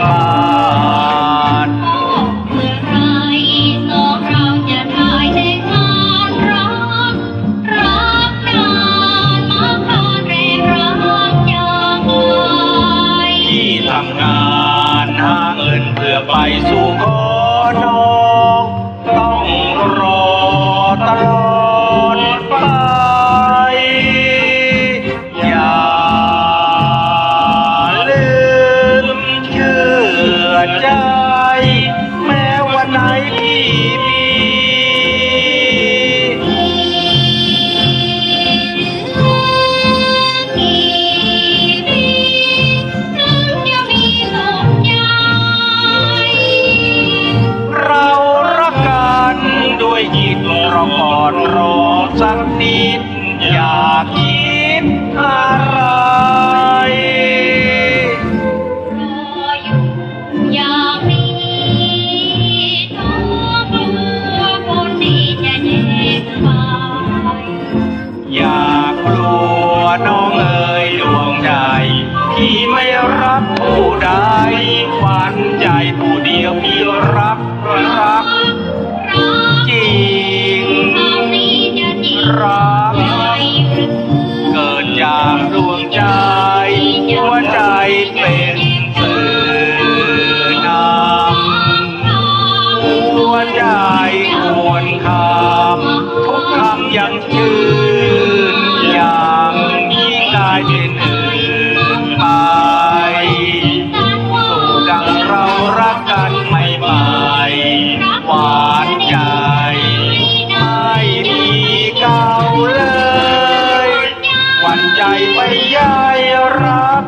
บ้านเมื่อไรสองเราจะทายในงานรักรักนานมาพานแรงรักอย่าไรที่ทำงานหาเงินเพื่อไปสู่ค ใจ แม้วันไหนที่มีเรารักกันด้วยจิตเราก่อนรอสักนิด อยากคิดอะไร Yeah. ใจไม่ยายรัก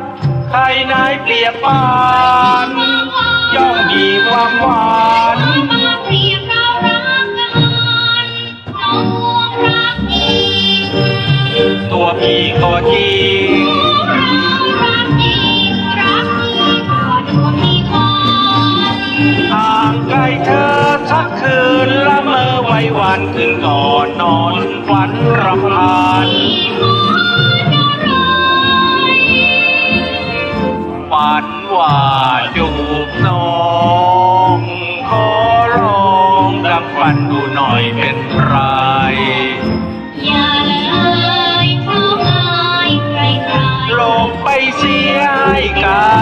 ใครนายเปรียบปานย่อมมีความหวานเปรียตักกันเรารักจริงตัวพี่ก็จริงห่างไกลเธอสักคืนละเมอไว้วันคืนก่อนนอนฝันรำคาญ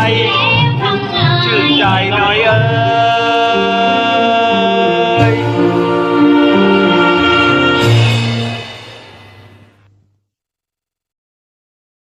ใจชื่นใจหน่อยเออ